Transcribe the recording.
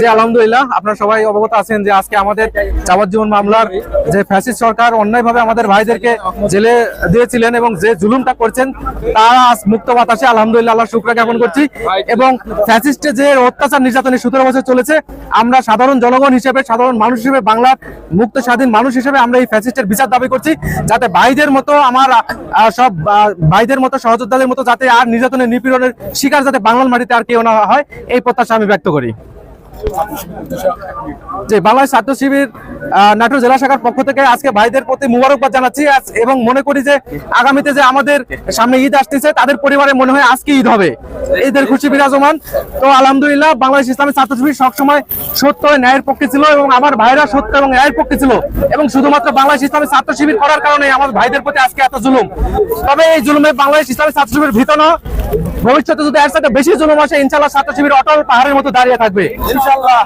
যে আলহামদুলিল্লাহ। আপনারা সবাই অবগত আছেন যে আজকে আমাদের যাবজ্জীবন মামলার যে ফ্যাসিস্ট সরকার অন্যায়ভাবে আমাদের ভাইদেরকে জেলে দিয়েছিলেন এবং যে জুলুমটা করছেন, তারা আজ মুক্ত বাতাসে আলহামদুলিল্লাহ আল্লাহ শুক্র জ্ঞাপন করছি। এবং ফ্যাসিস্টে যে অত্যাচার নির্যাতনে সতেরো বছর চলেছে, আমরা সাধারণ জনগণ হিসেবে, সাধারণ মানুষ হিসেবে, বাংলার মুক্ত স্বাধীন মানুষ হিসেবে আমরা এই ফ্যাসিস্টের বিচার দাবি করছি, যাতে ভাইদের মতো আমার সব ভাইদের মতো, সহযোদ্ধাদের মতো যাতে আর নির্যাতনের নিপীড়নের শিকার যাতে বাংলার মাটিতে আর কেউ না হয়, এই প্রত্যাশা আমি ব্যক্ত করি। যে বাংলাদেশ ছাত্র শিবির নাটোর জেলা শাখার পক্ষ থেকে আজকে ভাইদের প্রতি মুবারকবাদ জানাচ্ছি। এবং মনে করি যে আগামীতে যে আমাদের সামনে ঈদ আসতেছে, তাদের পরিবারে মনে হয় আজকে ঈদ হবে। ঈদের খুশি বিরাজমান। তো আলহামদুলিল্লাহ, বাংলাদেশ ইসলামী ছাত্র শিবির সবসময় সত্য ন্যায়ের পক্ষে ছিল এবং আমার ভাইরা সত্য এবং ন্যায়ের পক্ষে ছিল। এবং শুধুমাত্র বাংলাদেশ ইসলামী ছাত্র শিবির করার কারণে আমার ভাইদের প্রতি আজকে এত জুলুম। তবে এই জুলুমে বাংলাদেশ ইসলামী ছাত্র শিবির ভীত না ভবিষ্যতে যদি একসাথে বেশি জুলুম আসে ইনশাল্লাহ ছাত্র শিবির অটল পাহাড়ের মতো দাঁড়িয়ে থাকবে ইনশাল্লাহ